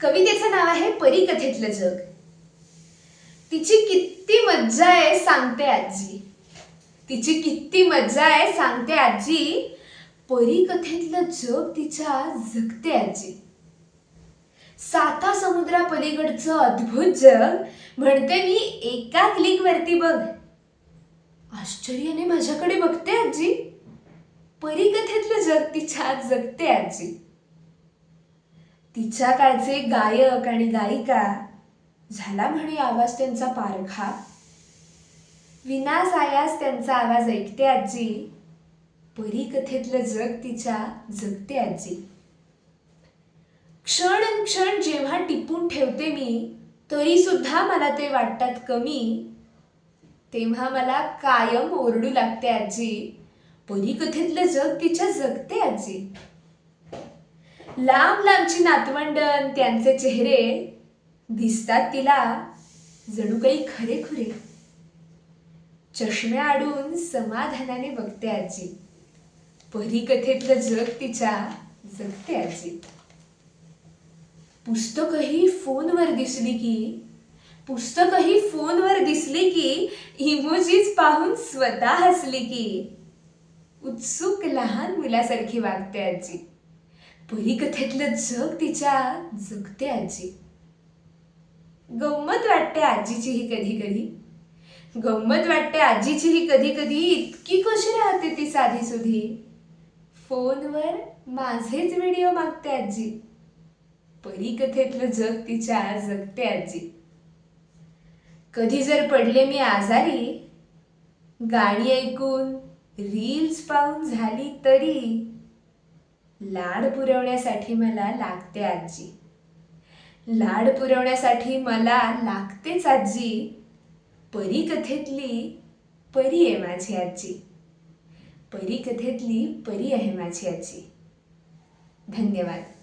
कवितेचं नाव आहे परीकथेतलं जग. तिची किती मज्जा आहे सांगते आजी. तिची किती मज्जा आहे सांगते आजी. परीकथेतलं जग तिच्या जगते आजी. साता समुद्रा पलीकडचं अद्भुत जग म्हणते मी एका क्लिक वरती बघ. आश्चर्याने माझ्याकडे बघते आजी. परीकथेतलं जग तिच्या जगते आजी. तिच्या काळचे गायक आणि गायिका झाला म्हणे आवाज त्यांचा पारखा? विना आयास त्यांचा आवाज ऐकते आजी. परीकथेतलं जग तिच्या जगते आजी. क्षण क्षण जेव्हा टिपून ठेवते मी तरी सुद्धा मला ते वाटतात कमी. तेव्हा मला कायम ओरडू लागते आजी. परीकथेतलं जग तिच्या जगते आजी. लांब लांबची नातवंडन त्यांचे चेहरे दिसतात तिला जणू काही खरे खुरे. चष्म्या आडून समाधानाने बघते आजी. परीकथेतलं जग तिच्या जगते आजी. पुस्तकही फोनवर दिसली की पुस्तकही फोनवर दिसली की इमोजीज पाहून स्वतः हसली की उत्सुक लहान मुलासारखी वागते आजी. परीकथेतलं जग तिच्या जगते आजी. गंमत वाटते आजीची ही कधी कधी. गंमत वाटते आजीची ही कधी कधी. इतकी कशी राहते ती साधी सुधी. फोनवर माझेच व्हिडिओ मागते आजी. परीकथेतलं जग तिच्या जगते आजी. कधी जर पडले मी आजारी गाणी ऐकून रील्स पाहून झाली तरी लाड पुरवण्यासाठी मला लागते आजी. लाड पुरवण्यासाठी मला लागतेच आजी. परीकथेतली परी आहे माझी आजी. परीकथेतली परी आहे माझी आजी. धन्यवाद.